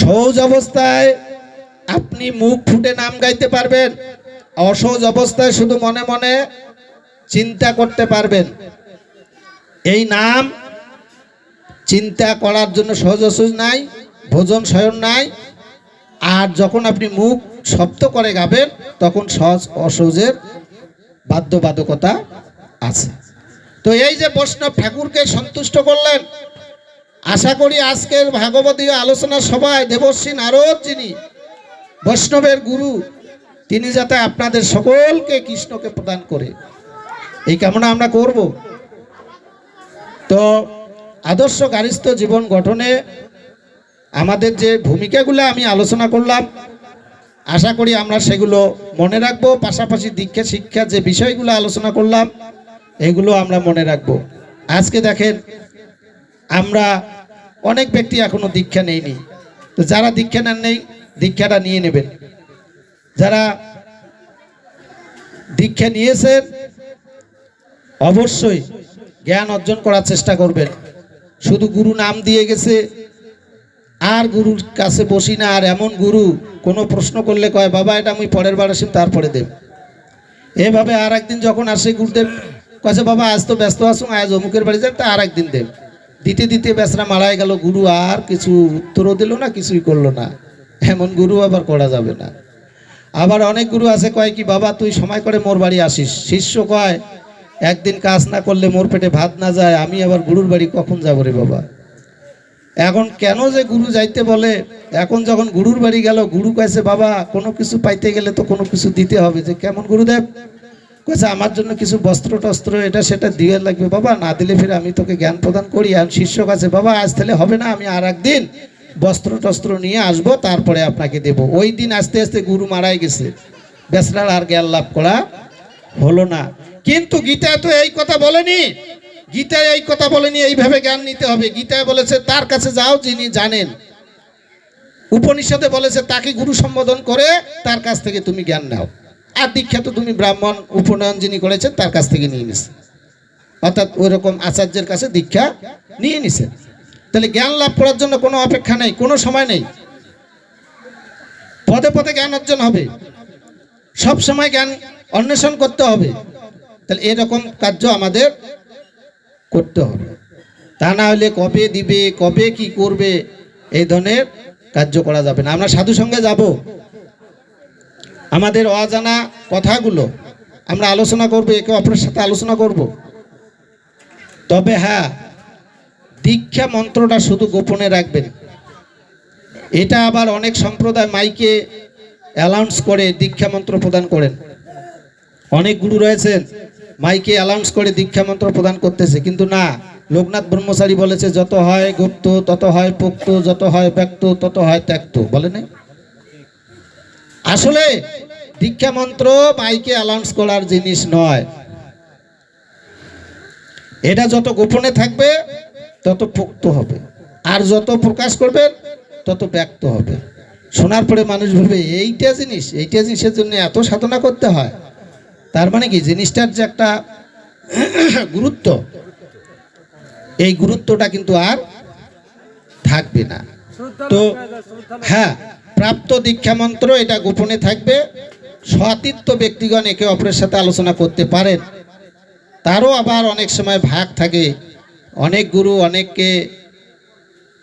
সহজ অবস্থায় আপনি মুখ ফুটে নাম গাইতে পারবেন, অসহজ অবস্থায় শুধু মনে মনে চিন্তা করতে পারবেন। এই নাম চিন্তা করার জন্য সহজ অসহজ নাই, ভোজন শয়ন নাই, আর যখন আপনি মুখ শব্দ করে গাবেন, তখন সহজ অসহজের বাধ্যবাধকতা আছে। তো এই যে বৈষ্ণব ঠাকুরকে সন্তুষ্ট করলেন আশা করি আজকের ভাগবতীয় আলোচনা সভায় দেবশ্রী নারদ যিনি বৈষ্ণবের গুরু, তিনি যাতে আপনাদের সকলকে কৃষ্ণকে প্রদান করে। এই কামনা আমরা করব। তো আদর্শ গারিস্থ জীবন গঠনে আমাদের যে ভূমিকাগুলো আমি আলোচনা করলাম, আশা করি আমরা সেগুলো মনে রাখব। পাশাপাশি দীক্ষা, শিক্ষা যে বিষয়গুলো আলোচনা করলাম, এগুলো আমরা মনে রাখব। আজকে দেখেন আমরা অনেক ব্যক্তি এখনও দীক্ষা নেইনি। তো যারা দীক্ষা নেন নেই, দীক্ষাটা নিয়ে নেবেন। যারা দীক্ষা নিয়েছেন, অবশ্যই জ্ঞান অর্জন করার চেষ্টা করবেন। শুধু গুরু নাম দিয়ে গেছে, আর গুরুর কাছে বসি না, আর এমন গুরু, কোনো প্রশ্ন করলে কয়, বাবা, এটা আমি পরের বার আসি তারপরে দেব। এভাবে আর একদিন যখন আসে, গুরুদেব কয়েছে, বাবা, আজ তো ব্যস্ত আসুন আজ অমুকের বাড়ি যান, তা আর একদিন দেব। দিতে দিতে বেসরা মারাই গেল, গুরু আর কিছু উত্তরও দিল না, কিছুই করল না। এমন গুরু আবার করা যাবে না। আবার অনেক গুরু আছে, কয় কি, বাবা, তুই সময় করে মোর বাড়ি আসিস। শিষ্য কয়, একদিন কাজ না করলে মোর পেটে ভাত না যায়, আমি আবার গুরুর বাড়ি কখন যাব রে বাবা? এখন কেন যে গুরু যাইতে বলে, এখন যখন গুরুর বাড়ি গেল, গুরু কয়েছে, বাবা, কোনো কিছু পাইতে গেলে তো কোনো কিছু দিতে হবে। যে কেমন গুরুদেব? কয়েছে আমার জন্য কিছু বস্ত্র টস্ত্র, এটা সেটা দিয়ে লাগবে, বাবা। না দিলে ফিরে আমি তোকে জ্ঞান প্রদান করি। আর শিষ্য কাছে, বাবা, আজ তাহলে হবে না, আমি আর একদিন বস্ত্র টস্ত্র নিয়ে আসব, তারপরে আপনাকে দেব। ওই দিন আস্তে আস্তে গুরু মারাই গেছে। বেসরার আর জ্ঞান লাভ করা হলো না। কিন্তু গীতায় তো এই কথা বলেনি। গীতায় এই কথা বলেনি, এইভাবে জ্ঞান নিতে হবে। গীতায় বলেছে, তার কাছে যাও যিনি জানেন। উপনিষদে বলেছে, তাকে গুরু সম্বোধন করে, তার কাছ থেকে তুমি জ্ঞান নাও। আর দীক্ষা তো তুমি ব্রাহ্মণ উপনয়ন যিনি করেছেন, তার কাছ থেকে নিয়ে নিছে। অর্থাৎ ওই রকম আচার্যের কাছে দীক্ষা নিয়ে নিছে। তাহলে জ্ঞান লাভ করার জন্য কোনো অপেক্ষা নেই, কোনো সময় নেই। পদে পদে জ্ঞান অর্জন হবে। সব সময় জ্ঞান অন্বেষণ করতে হবে। তাহলে এরকম কার্য আমাদের করতে হবে। তা না হলে কবে দিবে, কবে কি করবে, এই ধরনের কার্য করা যাবে না। আমরা সাধু সঙ্গে যাব। আমাদের অজানা কথাগুলো আমরা আলোচনা করব, একে অপরের সাথে আলোচনা করব। তবে হ্যাঁ দীক্ষা মন্ত্রটা শুধু গোপনে রাখবেন। এটা আবার অনেক সম্প্রদায় মাইকে অ্যালাউন্স করে দীক্ষা মন্ত্র প্রদান করেন। অনেক গুরু রয়েছেন, মাইকে অ্যালাউন্স করে দীক্ষা মন্ত্র প্রদান করতেছে, কিন্তু না, লোকনাথ ব্রহ্মচারী বলেছে, যত হয় গুপ্ত, তত হয় পোক্ত, যত হয় ব্যক্ত, তত হয় ত্যাক্ত, বলে নাই? আসলে দীক্ষা মন্ত্র মাইকে অ্যালাউন্স করার জিনিস নয়। এটা যত গোপনে থাকবে, তত পোক্ত হবে। আর যত প্রকাশ করবেন তত ব্যক্ত হবে। শোনার পরে মানুষ ভাবে, এইটা জিনিস, এইটা জিনিসের জন্য এত সাধনা করতে হয়। তার মানে কি? জিনিসটার যে একটা গুরুত্ব, এই গুরুত্বটা কিন্তু আর থাকবে না। তো হ্যাঁ প্রাপ্ত দীক্ষা মন্ত্র এটা গোপনে থাকবে। সতীর্থ ব্যক্তিগণ একে অপরের সাথে আলোচনা করতে পারেন। তারও আবার অনেক সময় ভাগ থাকে। অনেক গুরু অনেককে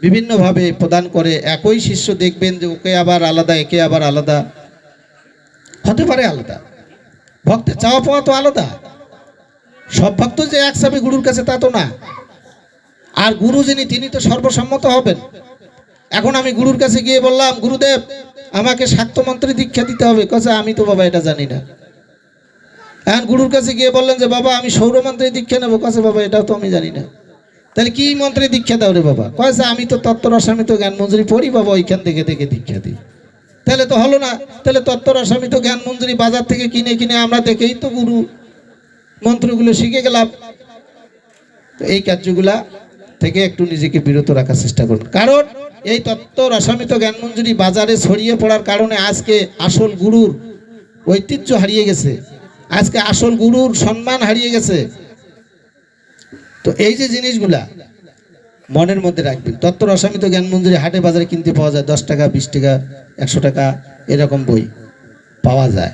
বিভিন্নভাবে প্রদান করে। একই শিষ্য দেখবেন যে ওকে আবার আলাদা, একে আবার আলাদা। হতে পারে আলাদা। ভক্তের চাওয়া পাওয়া তো আলাদা। সব ভক্ত যে একসাথে গুরুর কাছে তা তো না। আর গুরু যিনি, তিনি তো সর্বসম্মত হবেন। এখন আমি গুরুর কাছে গিয়ে বললাম, গুরুদেব, আমাকে শাক্ত মন্ত্রে দীক্ষা দিতে হবে। কাছে আমি তো বাবা এটা জানি না। এখন গুরুর কাছে গিয়ে বললেন যে, বাবা, আমি সৌরমন্ত্রে দীক্ষা নেব। কাছে বাবা, এটাও তো আমি জানি না। তাহলে কি মন্ত্রে দীক্ষা দাও রে বাবা? কয়েছে আমি তো তত্ত্ব রসামিত জ্ঞান মঞ্জুরি পড়ি, বাবা, ওইখান থেকে থেকে দীক্ষা দিই। তাহলে তো হলো না। তাহলে তত্ত্ব রসামিত জ্ঞান মঞ্জুরি বাজার থেকে কিনে কিনে আমরা দেখেই তো গুরু মন্ত্রগুলো শিখে গেলাম। এই কার্যগুলা থেকে একটু নিজেকে বিরত রাখার চেষ্টা করুন। কারণ এই তত্ত্ব রসামিত জ্ঞানমঞ্জুরি বাজারে ছড়িয়ে পড়ার কারণে আজকে আসল গুরুর ঐতিহ্য হারিয়ে গেছে। আজকে আসল গুরুর সম্মান হারিয়ে গেছে। তো এই যে জিনিসগুলা, মনের মধ্যে রাখবেন। তত্ত্ব রসামিত জ্ঞানমঞ্জুরি হাটে বাজারে কিনতে পাওয়া যায় দশ টাকা, বিশ টাকা, একশো টাকা, এরকম বই পাওয়া যায়।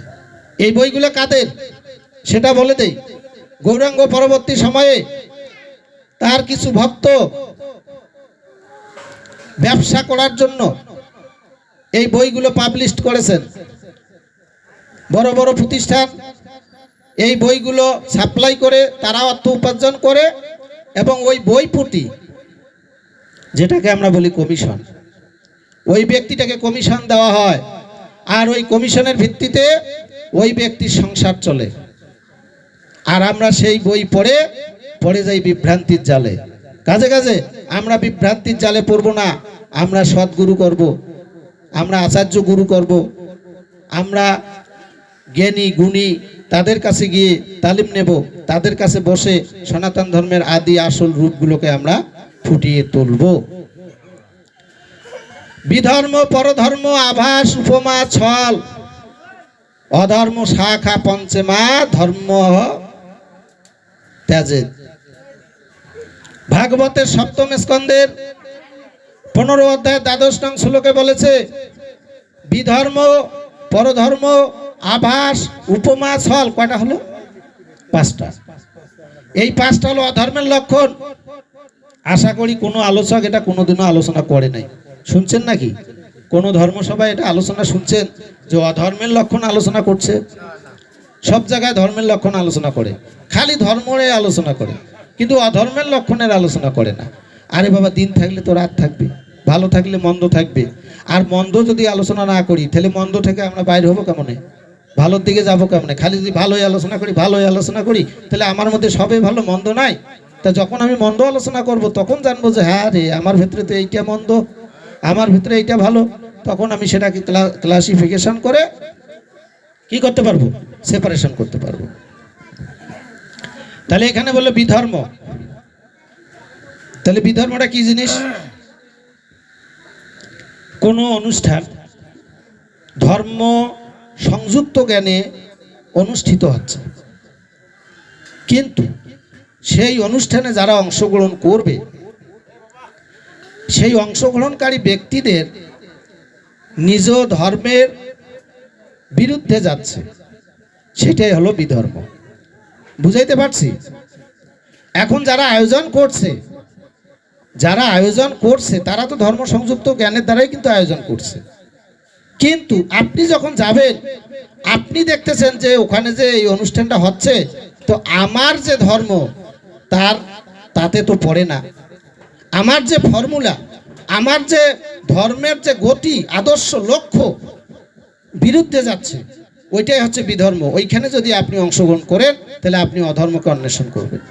এই বইগুলো কাদের? সেটা বলে দেই। গৌরাঙ্গ পরবর্তী সময়ে তার কিছু ভক্ত ব্যবসা করার জন্য এই বইগুলো পাবলিশ করেছেন। বড় বড় প্রতিষ্ঠান এই বইগুলো সাপ্লাই করে তারা অর্থ উপার্জন করে এবং ওই বই পুটি যেটাকে আমরা বলি কমিশন ওই ব্যক্তিটাকে কমিশন দেওয়া হয় আর ওই কমিশনের ভিত্তিতে ওই ব্যক্তির সংসার চলে। আর আমরা সেই বই পড়ে পড়ে যাই বিভ্রান্তির জালে। কাজে কাজে, আমরা বিভ্রান্তির জালে পড়ব না। আমরা সদ্গুরু করব। আমরা আচার্য গুরু করব। আমরা জ্ঞানী, গুণী, তাদের কাছে গিয়ে তালিম নেব। তাদের কাছে বসে সনাতন ধর্মের আদি, আসল রূপগুলোকে আমরা ফুটিয়ে তুলব। বিধর্ম, পরধর্ম, আভাস, উপমা, ছল, অধর্ম, শাখা, পঞ্চমা, ধর্ম ত্যাজের ভাগবতের সপ্তম স্কন্ধের পনেরো অধ্যায় দ্বাদশ নং শ্লোকে বলেছে, বিধর্ম, পরধর্ম, আভাস, উপমা, ছল, কয়টা হলো? পাঁচটা। এই পাঁচটা হলো অধর্মের লক্ষণ। আশা করি কোনো আলোচক এটা কোনোদিনও আলোচনা করে নাই। শুনছেন নাকি? কোনো ধর্মসভায় এটা আলোচনা শুনছেন? যে অধর্মের লক্ষণ আলোচনা করছে? সব জায়গায় ধর্মের লক্ষণ আলোচনা করে। খালি ধর্মরে আলোচনা করে। কিন্তু অধর্মের লক্ষণের আলোচনা করে না। আরে বাবা, দিন থাকলে তো রাত থাকবে, ভালো থাকলে মন্দ থাকবে। আর মন্দ যদি আলোচনা না করি, তাহলে মন্দ থেকে আমরা বাইরে হব কেমনে? ভালোর দিকে যাব কেমনে? খালি যদি ভালোই আলোচনা করি, ভালোই আলোচনা করি, তাহলে আমার মধ্যে সবই ভালো মন্দ নাই? তা যখন আমি মন্দ আলোচনা করব, তখন জানব যে হ্যাঁ রে, আমার ভিতরে তো এইটা মন্দ, আমার ভিতরে এইটা ভালো। তখন আমি সেটাকে ক্লাসিফিকেশন করে কি করতে পারব? সেপারেশন করতে পারব। তাহলে এখানে বলল বিধর্ম। তাহলে বিধর্মটা কি জিনিস? কোনো অনুষ্ঠান ধর্ম সংযুক্ত জ্ঞানে অনুষ্ঠিত হচ্ছে। কিন্তু সেই অনুষ্ঠানে যারা অংশগ্রহণ করবে, সেই অংশগ্রহণকারী ব্যক্তিদের নিজ ধর্মের বিরুদ্ধে যাচ্ছে। সেটাই হলো বিধর্ম। বুঝাইতে পারছি? এখন যারা আয়োজন করছে, যারা আয়োজন করছে, তারা তো ধর্ম সংযুক্ত জ্ঞানের দ্বারাই কিন্তু আয়োজন করছে। কিন্তু আপনি যখন যাবেন, আপনি দেখতেছেন যে ওখানে যে এই অনুষ্ঠানটা হচ্ছে, তো আমার যে ধর্ম, তার, তাতে তো পড়ে না। আমার যে ফর্মুলা আমার যে ধর্মের যে গতি, আদর্শ, লক্ষ্য, বিরুদ্ধে যাচ্ছে। ওইটাই হচ্ছে বিধর্ম। ওইখানে যদি আপনি অংশগ্রহণ করেন, তাহলে আপনি অধর্মকে অন্বেষণ করবেন।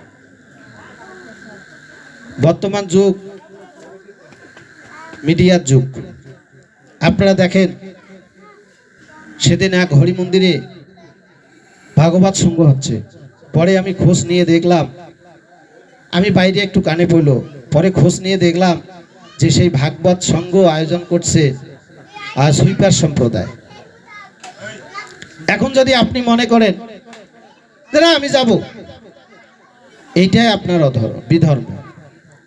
বর্তমান যুগ, মিডিয়ার যুগ। আপনারা দেখেন, সেদিন এক হরি মন্দিরে ভাগবত সঙ্গ হচ্ছে। পরে আমি খোঁজ নিয়ে দেখলাম, আমি বাইরে একটু কানে পড়ল। পরে খোঁজ নিয়ে দেখলাম যে সেই ভাগবত সঙ্গ আয়োজন করছে আর সুইপার সম্প্রদায়। এখন যদি আপনি মনে করেন না আমি যাব এইটাই আপনার অধর্ম বিধর্ম।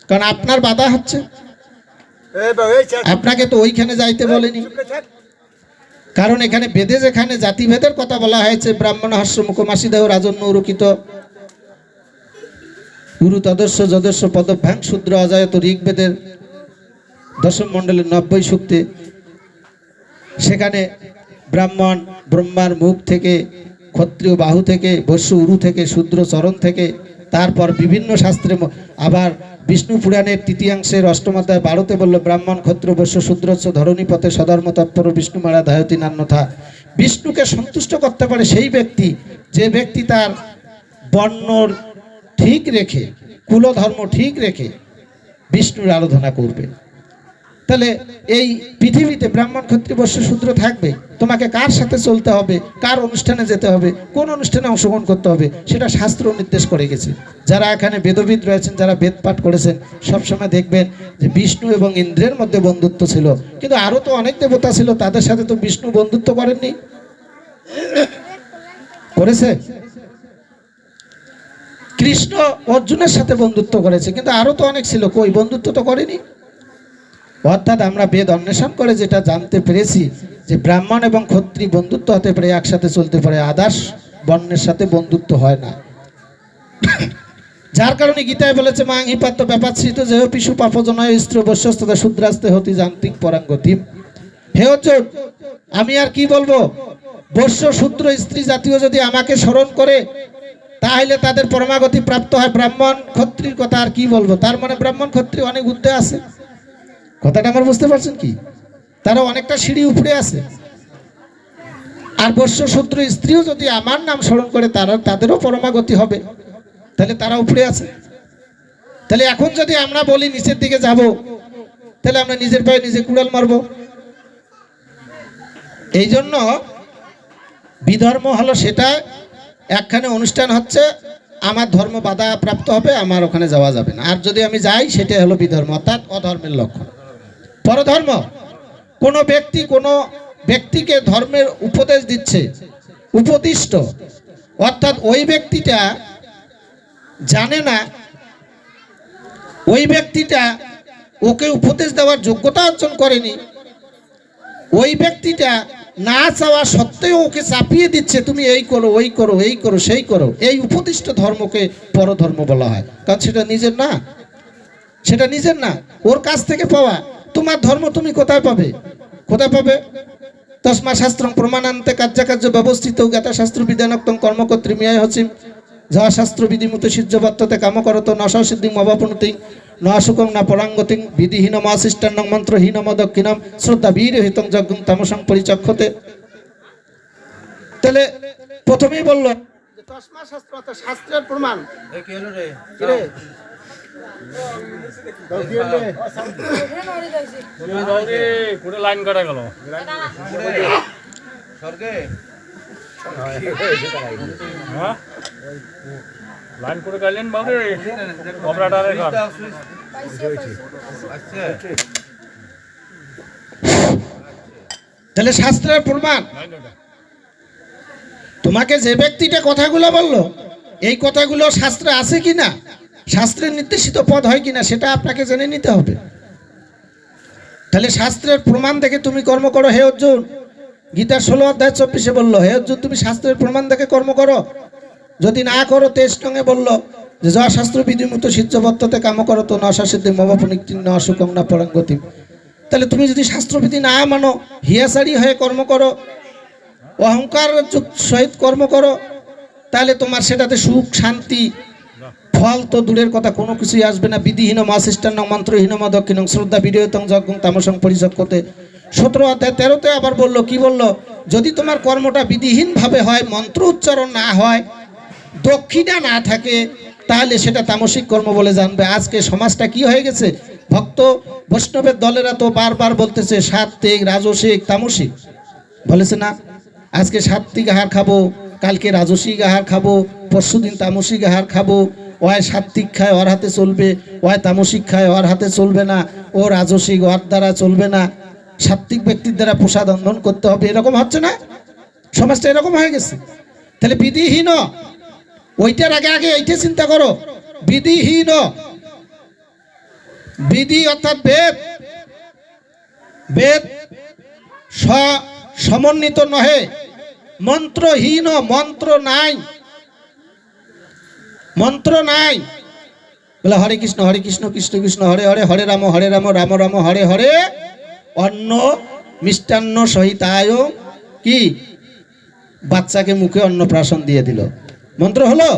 কারণ আপনার বাধা হচ্ছে। আপনাকে তো ওইখানে যাইতে বলেনি। কারণ এখানে বেদে যেখানে জাতিভেদের কথা বলা হয়েছে ব্রাহ্মণ হাস্য মুখমাসিদেহ রাজন্য উরুকিত গুরু তদস্য যদস্য পদভ্যাং শূদ্র অজায়ত ঋগ্বেদের দশম মণ্ডলের নব্বই সূক্তে সেখানে ব্রাহ্মণ, ব্রহ্মার মুখ থেকে, ক্ষত্রিয় বাহু থেকে বৈশ্য উরু থেকে, শূদ্র চরণ থেকে, তারপর বিভিন্ন শাস্ত্রে আবার বিষ্ণু পুরাণের তৃতীয়াংশের অষ্টমাধ্যায় বারোতে বলল, ব্রাহ্মণ ক্ষত্র বৈশ্য শূদ্রস্য ধরণী পথে সধর্ম, তৎপর, বিষ্ণু মারা ধায়তী নান্যথা। বিষ্ণুকে সন্তুষ্ট করতে পারে সেই ব্যক্তি, যে ব্যক্তি তার বর্ণর ঠিক রেখে, কুলধর্ম ঠিক রেখে বিষ্ণুর আরাধনা করবে। তাহলে এই পৃথিবীতে ব্রাহ্মণ ক্ষত্রিয় বর্ষ শূদ্র থাকবে, তোমাকে কার সাথে চলতে হবে, কার অনুষ্ঠানে যেতে হবে, কোন অনুষ্ঠানে অংশগ্রহণ করতে হবে, সেটা শাস্ত্র নির্দেশ করে গেছে। যারা এখানে বেদবিদ রয়েছেন, যারা বেদ পাঠ করেছেন, সবসময় দেখবেন যে বিষ্ণু এবং ইন্দ্রের মধ্যে বন্ধুত্ব ছিল। কিন্তু আরও তো অনেক দেবতা ছিল, তাদের সাথে তো বিষ্ণু বন্ধুত্ব করেননি। করেছে? কৃষ্ণ অর্জুনের সাথে বন্ধুত্ব করেছে, কিন্তু আরও তো অনেক ছিল। কই, বন্ধুত্ব তো করেনি? অর্থাৎ আমরা বেদ অন্বেষণ করে যেটা জানতে পেরেছি যে ব্রাহ্মণ এবং ক্ষত্রিয় বন্ধুত্ব হতে পারে একসাথে চলতে পারে, আদার্স বর্ণের সাথে বন্ধুত্ব হয় না। যার কারণে গীতায় বলেছে, মা হিপাত্য ব্যাপাচ্ছিত যে পিছু পাপজনয়, স্ত্রী বস্যস্ততা শুদ্রাস্তে হতি যান্ত্রিক পরাঙ্গতি। হে অর্জুন আমি আর কি বলব? বর্ষ শূদ্র, স্ত্রী জাতীয় যদি আমাকে স্মরণ করে, তাহলে তাদের পরমাগতি প্রাপ্ত হয় ব্রাহ্মণ ক্ষত্রির কথা আর কি বলব? তার মানে ব্রাহ্মণ ক্ষত্রিয় অনেক উদ্দে আছে। কথাটা আমার বুঝতে পারছেন কি? তারা অনেকটা সিঁড়ি উপরে আছে। আর বর্ষ শূদ্র স্ত্রীও যদি আমার নাম স্মরণ করে, তারা, তাদেরও পরমাগতি হবে। তাহলে তারা উপরে আছে। তাহলে এখন যদি আমরা বলি নিচের দিকে যাব, তাহলে আমরা নিজের পায়ে নিজে কুড়াল মারব। এই জন্য বিধর্ম হলো সেটা, একখানে অনুষ্ঠান হচ্ছে, আমার ধর্ম বাধা প্রাপ্ত হবে, আমার ওখানে যাওয়া যাবে না। আর যদি আমি যাই, সেটাই হলো বিধর্ম, অর্থাৎ অধর্মের লক্ষণ। পরধর্ম। কোনো ব্যক্তি কোনো ব্যক্তিকে ধর্মের উপদেশ দিচ্ছে, উপদিষ্ট। অর্থাৎ ওই ব্যক্তিটা জানে না, ওই ব্যক্তিটা ওকে উপদেশ দেওয়ার যোগ্যতা অর্জন করেনি। ওই ব্যক্তিটা না চাওয়া সত্ত্বেও ওকে চাপিয়ে দিচ্ছে, তুমি এই করো, ওই করো, এই করো, সেই করো। এই উপদিষ্ট ধর্মকে পরধর্ম বলা হয়। কারণ সেটা নিজের না, সেটা নিজের না, ওর কাছ থেকে পাওয়া। তোমার ধর্ম তুমি কোথায় পাবে? কোথায় পাবে? তসমা শাস্ত্রং প্রমাণান্তে কার্যাকার্য ব্যবস্থিত জ্ঞাতা শাস্ত্র বিধানক্তং কর্মকর্ত্রী মিয়ায় হচ্ছিম। যা শাস্ত্র বিধিমুত সিদ্ধবত্ততে কাম করত নশ সিদ্ধি অবাপনতি ন সুকং না পরাঙ্গতিং বিধিহীন মাসিষ্টান্নং মন্ত্রহীন দক্ষিণম শ্রদ্ধা বীরহিতং যজ্ঞং তামসং পরিচক্ষতে। তাহলে প্রথমেই বলল তসমা শাস্ত্র শাস্ত্রের প্রমাণ? লাইন করে গেলেন তাহলে শাস্ত্রের প্রমাণ। তোমাকে যে ব্যক্তিটা কথাগুলো বলল, এই কথাগুলো শাস্ত্রে আছে কি না শাস্ত্রের নির্দেশিত পদ হয় কিনা সেটা আপনাকে জেনে নিতে হবে। তাহলে শাস্ত্রের প্রমাণ দেখে তুমি কর্ম করো, হে অর্জুন। গীতার ষোলো অধ্যায় চব্বিশে বলল, হে অর্জুন, তুমি শাস্ত্রের প্রমাণ দেখে কর্ম করো। যদি না করো, তেইশ টঙ্গে বলল যে, যা শাস্ত্র বিধিমূত সিদ্ধবত্ততে কাম করো, তো নশা সিদ্ধি মবাপনিক ন পরাঙ্গতি তাহলে তুমি যদি শাস্ত্রবিধি না মানো হিয়াসারি হয়ে কর্ম করো, অহংকার সহিত কর্ম করো, তাহলে তোমার সেটাতে সুখ, শান্তি ফল তো দূরের কথা, কোনো কিছুই আসবে না। বিধিহীন মা মাসিষ্টান্ন মন্ত্রহীন মা দক্ষিণ শ্রদ্ধা বিরয়তং যজ্ঞং তামসং পরিচক করতে। সতেরো অধ্যায়, তেরোতে আবার বলল, কি বলল? যদি তোমার কর্মটা বিধিহীনভাবে হয়, মন্ত্র উচ্চারণ না হয়, দক্ষিণা না থাকে, তাহলে সেটা তামসিক কর্ম বলে জানবে। আজকে সমাজটা কি হয়ে গেছে? ভক্ত বৈষ্ণবের দলেরা তো বারবার বলতেছে, সাত্ত্বিক, রাজসিক, তামসিক। বলেছে না? আজকে সাত্ত্বিক আহার খাব, কালকে রাজসিক আহার খাব পরশুদিন তামসিক আহার খাব। ওয় সাত্ত্বিক খায় ওর হাতে চলবে। ওয় তামসিক খায় ওর হাতে চলবে না। ও রাজসিক ওর দ্বারা চলবে না। সাত্ত্বিক ব্যক্তির দ্বারা প্রসাদ অন্ধন করতে হবে, এরকম হচ্ছে না? সমাজটা এরকম হয়ে গেছে। তাহলে বিধিহীন। ওইটার আগে আগে এইটা চিন্তা করো। বিধিহীন। বিধি অর্থাৎ বেদ। বেদ সমন্বিত নহে। মন্ত্রহীন মন্ত্র নাই। মন্ত্র নাই। বলে হরে কৃষ্ণ হরে কৃষ্ণ কৃষ্ণ কৃষ্ণ, হরে হরে হরে রাম হরে রাম রাম রাম, হরে হরে। অন্ন মিষ্টান্ন সহিতায় কি? বাচ্চাকে মুখে অন্নপ্রাশন দিয়ে দিল। মন্ত্র হলো?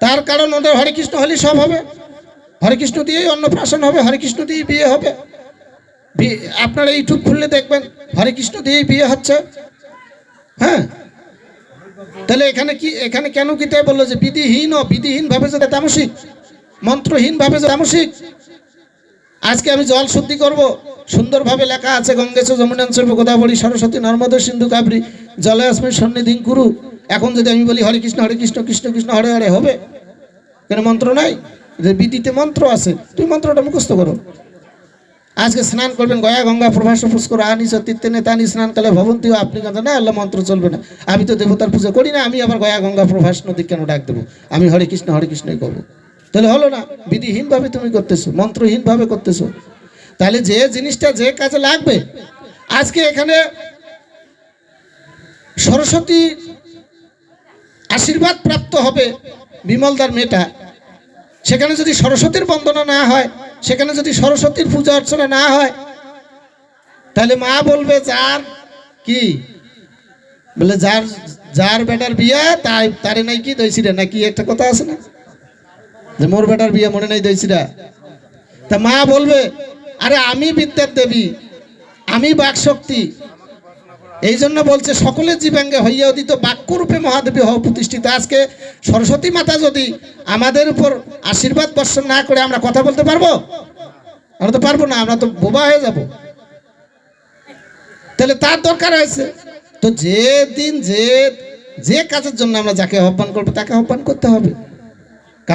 তার কারণ ওদের হরে কৃষ্ণ হলে সব হবে। হরে কৃষ্ণ দিয়েই অন্নপ্রাশন হবে, হরে কৃষ্ণ দিয়েই বিয়ে হবে। আপনারা ইউটিউব খুললে দেখবেন, হরে কৃষ্ণ দিয়েই বিয়ে হচ্ছে। হ্যাঁ। তাহলে এখানে কি, এখানে কেন কি তাই বলল যে বিধিহীন ও বিধিহীন ভাবে যে তামসিক? মন্ত্রহীন ভাবে যে তামসিক? আজকে আমি জল শুদ্ধি করব। সুন্দরভাবে লেখা আছে গঙ্গেশ যমুনাঞ্চল গোদাবরী সরস্বতী নর্মদা সিন্ধু কাবরি জলে আসবে সন্নিধিং কুরু। এখন যদি আমি বলি হরে কৃষ্ণ হরে কৃষ্ণ কৃষ্ণ কৃষ্ণ, হরে হরে, হবে? কেন মন্ত্র নাই? যে বিধিতে মন্ত্র আছে, তুমি মন্ত্রটা মুখস্থ করো। আজকে স্নান করবেন, গয়া গঙ্গা প্রভাস পুষ্কর আনি সতীর্থেনে তানি স্নান কালে ভবন্তিও আপনি কথা না, আল্লাহ মন্ত্র চলবে না। আমি তো দেবতার পুজো করি না, আমি আবার গয়া গঙ্গা প্রভাস নদী কেন ডাক দেবো? আমি হরে কৃষ্ণ, হরে কৃষ্ণই করব। তাহলে হলো না, বিধিহীনভাবে তুমি করতেছো, মন্ত্রহীনভাবে করতেছো। তাহলে যে জিনিসটা যে কাজে লাগবে, আজকে এখানে সরস্বতী আশীর্বাদ প্রাপ্ত হবে বিমলদার মেয়েটা। সেখানে যদি সরস্বতীর বন্দনা না হয় সেখানে যদি সরস্বতীর পূজা অর্চনা না হয়, তাহলে মা বলবে, যার কি? বলে, যার যার বেটার বিয়া, তাই, তারে নাই কি দইছিরা? নাকি একটা কথা আছে না? যে মোর বেটার বিয়া মনে নাই দইছিরা? তা মা বলবে, আরে আমি বিদ্যার দেবী, আমি বাক শক্তি এই জন্য বলছে সকলের জীবাঙ্গে হইয়া উদিত, বাক্যরূপে মহাদেবী হও প্রতিষ্ঠিত। আজকে সরস্বতী মাতা যদি আমাদের উপর আশীর্বাদ বর্ষণ না করে আমরা কথা বলতে পারব? আমরা তো পারব না, আমরা তো বোবা হয়ে যাব। তাহলে তার দরকার হয়েছে তো যে দিন যে যে কাজের জন্য আমরা যাকে আহ্বান করব, তাকে আহ্বান করতে হবে।